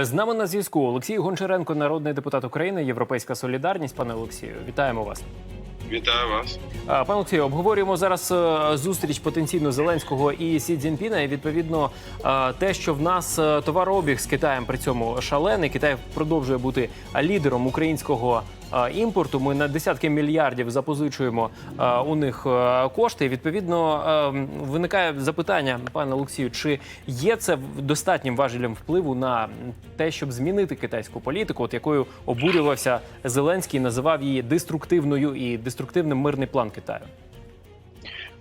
З нами на зв'язку Олексій Гончаренко, народний депутат України, Європейська Солідарність. Пане Олексію, вітаємо вас. Вітаю вас. Пане Олексію, обговорюємо зараз е, зустріч потенційно Зеленського і Сі Цзіньпіна. І відповідно е, те, що в нас е, товарообіг з Китаєм при цьому шалений. Китай продовжує бути лідером українського імпорту. Ми на десятки мільярдів запозичуємо у них кошти. Відповідно, виникає запитання, пане Олексію, чи є це достатнім важелем впливу на те, щоб змінити китайську політику, от якою обурювався Зеленський, називав її деструктивною і деструктивним мирний план Китаю.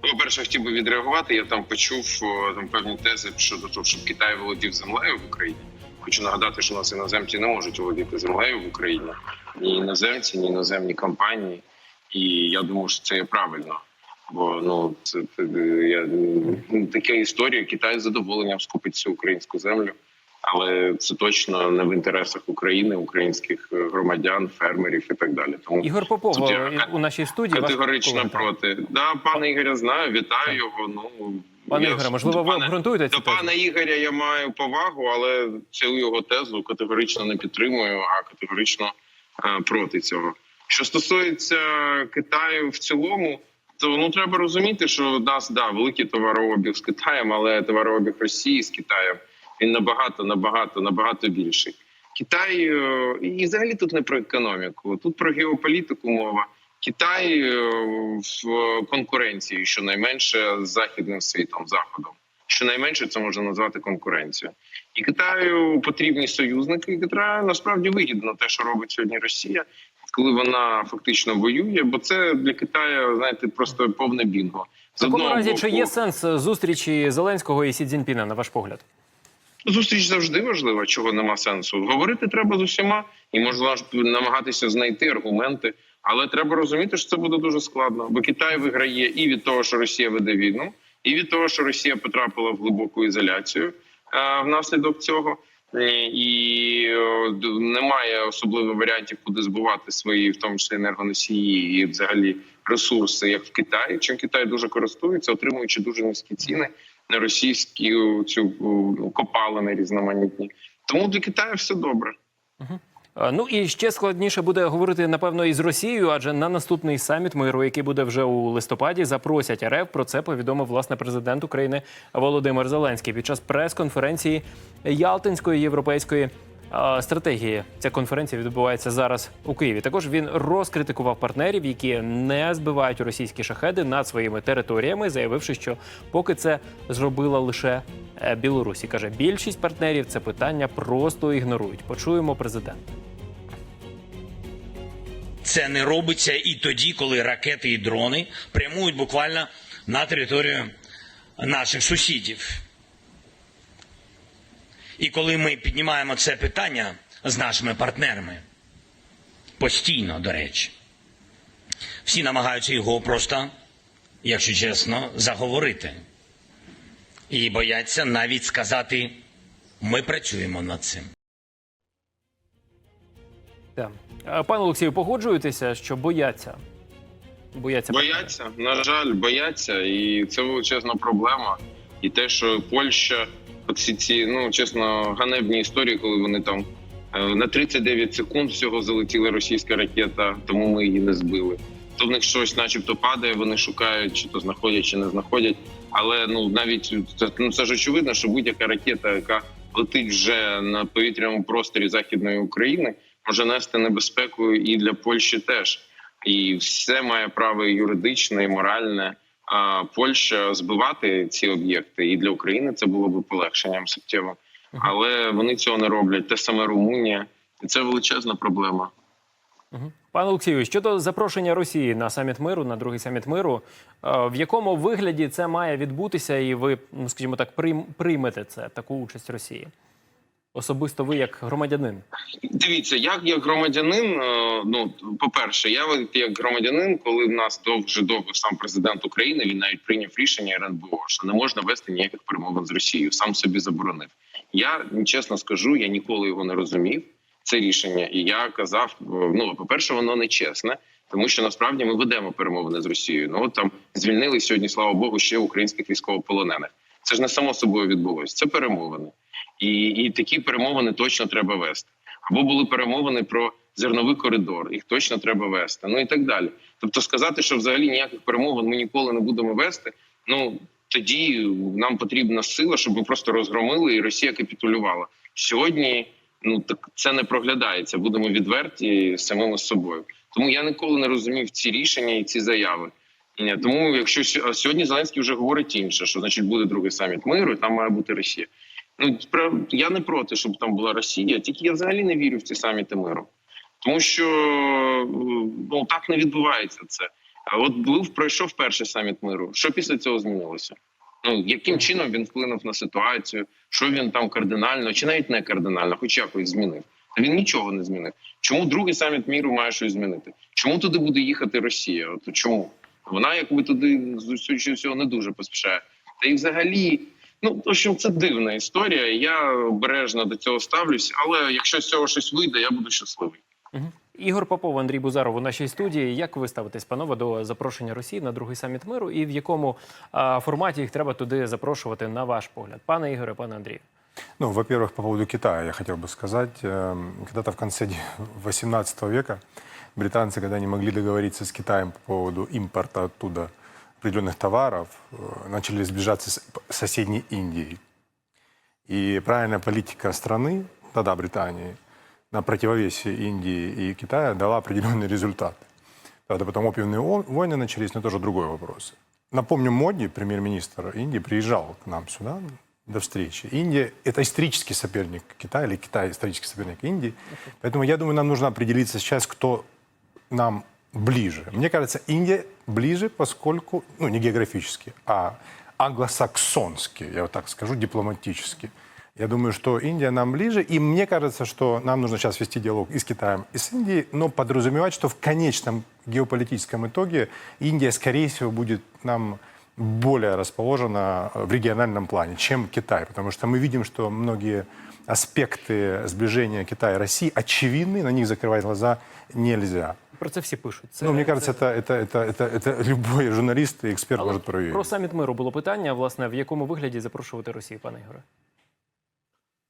Ну, по-перше, хотів би відреагувати. Я там почув там певні тези щодо того, щоб Китай володів землею в Україні. Хочу нагадати, що у нас іноземці не можуть володіти землею в Україні. Ні іноземці, ні іноземні компанії. І я думаю, що це є правильно. Бо ну це, я така історія. Китай з задоволенням скупить всю українську землю, але це точно не в інтересах України, українських е, громадян, фермерів і так далі. Тому Ігор Попов Тут я е, у нашій студії категорично проти. Да, пане Ігоря, знаю, вітаю його. Ну Пане я Ігоре, можливо, ви обґрунтуєте до тезу? пана Ігоря. Я маю повагу, але цю його тезу категорично не підтримую, а категорично проти цього. Що стосується Китаю в цілому, то ну треба розуміти, що нас да великий товарообіг з Китаєм, але товарообіг Росії з Китаєм він набагато, набагато, набагато більший. Китай е, і взагалі тут не про економіку, тут про геополітику мова. Китай е, в конкуренції щонайменше з західним світом, заходом. Щонайменше це можна назвати конкуренцією. І Китаю потрібні союзники. І Китаю насправді вигідно те, що робить сьогодні Росія, коли вона фактично воює, бо це для Китаю, знаєте, просто повне бінго. В такому разі, чи є сенс зустрічі Зеленського і Сі Цзіньпіна, на ваш погляд? Зустріч завжди важлива, чого нема сенсу. Говорити треба з усіма і можна намагатися знайти аргументи, але треба розуміти, що це буде дуже складно, бо Китай виграє і від того, що Росія веде війну, і від того, що Росія потрапила в глибоку ізоляцію внаслідок цього. Е, І е, немає особливо варіантів, куди збувати свої, в тому числі енергоносії і взагалі ресурси, як в Китаї. Чим Китай дуже користується, отримуючи дуже низькі ціни на російські цю о, копалини різноманітні. Тому для Китаю все добре. Е, Ну і ще складніше буде говорити напевно із Росією, адже на наступний саміт миру, який буде вже у листопаді, запросять РФ. Про це повідомив власне президент України Володимир Зеленський під час прес-конференції Ялтинської європейської е, стратегії. Ця конференція відбувається зараз у Києві. Також він розкритикував партнерів, які не збивають російські шахеди над своїми територіями, заявивши, що поки це зробила лише е, Білорусь. І каже, більшість партнерів це питання просто ігнорують. Почуємо президента. Це не робиться і тоді, коли ракети і дрони прямують буквально на територію наших сусідів. І коли ми піднімаємо це питання з нашими партнерами, постійно, до речі, всі намагаються його просто, якщо чесно, заговорити. І бояться навіть сказати, ми працюємо над цим. Е, Пане Олексію, погоджуєтеся, що бояться? Бояться. Бояться, на жаль, бояться, і це величезна проблема. І те, що Польща, всі ці ну чесно, ганебні історії, коли вони там е, на 39 секунд всього залетіла російська ракета, тому ми її не збили. То в них щось, начебто, падає, вони шукають, чи то знаходять, чи не знаходять. Але ну навіть це ну це ж очевидно, що будь-яка ракета, яка летить вже на повітряному просторі західної України, може нести небезпеку і для Польщі теж. І все має право і юридичне, і моральне. А Польща збивати ці об'єкти, і для України це було б полегшенням суттєво. Але вони цього не роблять. Те саме Румунія, і це величезна проблема. Пане Олексію, щодо запрошення Росії на саміт миру, на другий саміт миру, е, в якому вигляді це має відбутися, і ви, ну скажімо так, прийм- приймете це таку участь Росії? Особисто ви як громадянин. Дивіться, як як громадянин, е, ну по перше, я як громадянин, коли в нас довго довго сам президент України, він навіть прийняв рішення РНБО, що не можна вести ніяких перемовин з Росією, сам собі заборонив. Я чесно скажу, я ніколи його не розумів. Це рішення, і я казав: е, ну по перше, воно не чесне, тому що насправді ми ведемо перемовини з Росією. Ну от там звільнили сьогодні, слава Богу, ще українських військовополонених. Це ж не само собою відбулося. Це перемовини. І, і такі перемовини точно треба вести. Або були перемовини про зерновий коридор, їх точно треба вести. Ну і так далі. Тобто, сказати, що взагалі ніяких перемовин ми ніколи не будемо вести. Ну тоді нам потрібна сила, щоб ми просто розгромили і Росія капітулювала. Сьогодні ну так це не проглядається. Будемо відверті самими собою. Тому я ніколи не розумів ці рішення і ці заяви. Тому, якщо сьо- сьогодні Зеленський вже говорить інше, що значить буде другий саміт миру, і там має бути Росія. Ну я не проти, щоб там була Росія, тільки я взагалі не вірю в ці саміти миру, тому що ну так не відбувається це. А от був пройшов перший саміт миру. Що після цього змінилося? Ну яким чином він вплинув на ситуацію? Що він там кардинально, чи навіть не кардинально, хоч якось змінив? Та він нічого не змінив. Чому другий саміт міру має щось змінити? Чому туди буде їхати Росія? От чому вона, якби туди з всього не дуже поспішає? Та і взагалі, ну в общем, це дивна історія. Я обережно до цього ставлюсь, але якщо з цього щось вийде, я буду щасливий. Ігор Попов, Андрій Бузаров у нашій студії. Як ви ставитесь, панове, до запрошення Росії на другий саміт миру, і в якому а, форматі їх треба туди запрошувати, на ваш погляд, пане Ігоре, пане Андрію? Ну, во-первых, по поводу Китая я хотел бы сказать. Эм, Когда-то в конце 18 века британцы, когда не могли договориться с Китаем по поводу импорта оттуда определенных товаров, э, начали сближаться с соседней Индией. И правильная политика страны, тогда Британии, на противовесе Индии и Китая дала определенный результат. Правда, потом опиумные войны начались, но тоже другой вопрос. Напомню, Моди, премьер-министр Индии, приезжал к нам сюда до встречи. Индия – это исторический соперник Китая, или Китай – исторический соперник Индии. Поэтому я думаю, нам нужно определиться сейчас, кто нам ближе. Мне кажется, Индия ближе, поскольку, ну, не географически, а англосаксонски, я вот так скажу, дипломатически. Я думаю, что Индия нам ближе, и мне кажется, что нам нужно сейчас вести диалог и с Китаем, и с Индией, но подразумевать, что в конечном геополитическом итоге Индия, скорее всего, будет нам более расположена в региональном плане, чем Китай, потому что мы видим, что многие аспекты сближения Китая и России очевидны, на них закрывать глаза нельзя. Про це всі пишуть. Це, Ну, мне кажется, это, это, это, это, это любой журналист и эксперт Але может проверить. про саміт миру було питання, власне, в якому вигляді запрошувати Росію, пане Ігоре?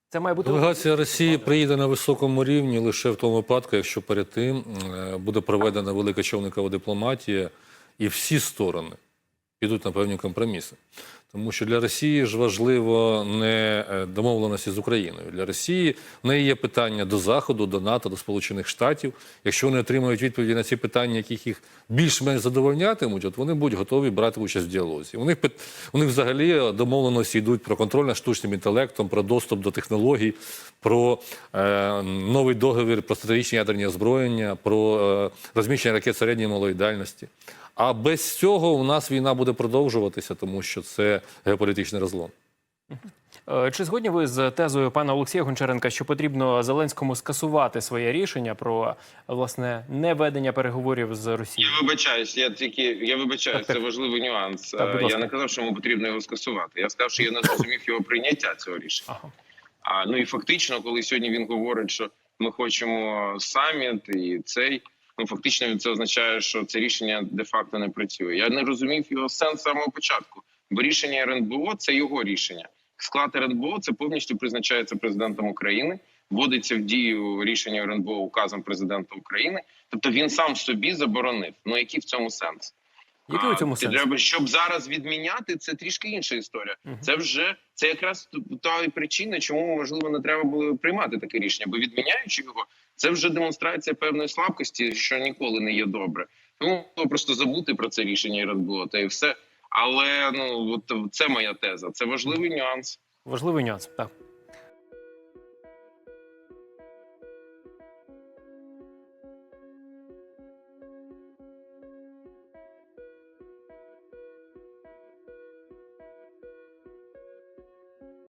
Це має бути Делегація Росії приїде на високому рівні лише в тому випадку, якщо перед тим е, буде проведена велика човникова дипломатія, і всі сторони підуть на певні компроміси. Тому що для Росії ж важливо не е, домовленості з Україною. Для Росії в неї є питання до Заходу, до НАТО, до Сполучених Штатів. Якщо вони отримають відповіді на ці питання, яких їх більш-менш задовольнятимуть, от вони будуть готові брати участь в діалозі. У них у них взагалі домовленості йдуть про контроль над штучним інтелектом, про доступ до технологій, про е, новий договір про стратегічні ядерні озброєння, про е, розміщення ракет середньої малої дальності. А без цього у нас війна буде продовжуватися, тому що це геополітичний розлом. Е, Чи згодні ви з тезою пана Олексія Гончаренка, що потрібно Зеленському скасувати своє рішення про власне неведення переговорів з Росією? Я вибачаюсь, я тільки я вибачаюсь, це важливий нюанс. Так, Е, я не казав, що йому потрібно його скасувати. Я сказав, що я не зрозумів його прийняття цього рішення. Ага. А ну і фактично, коли сьогодні він говорить, що ми хочемо саміт і цей. Ну фактично це означає, що це рішення де-факто не працює. Я не розумів його сенс з самого початку, бо рішення РНБО це його рішення. Склад РНБО це повністю призначається президентом України, вводиться в дію рішення РНБО указом президента України. Тобто він сам собі заборонив. Ну який в цьому сенс? Який у цьому сенс? Треба, щоб зараз відміняти, це трішки інша історія. Це вже це якраз та причина, чому можливо не треба було приймати таке рішення, бо відміняючи його, це вже демонстрація певної слабкості, що ніколи не є добре. Тому просто забути про це рішення РНБО, та і все. Але ну от це моя теза. Це важливий нюанс. Важливий нюанс. Так.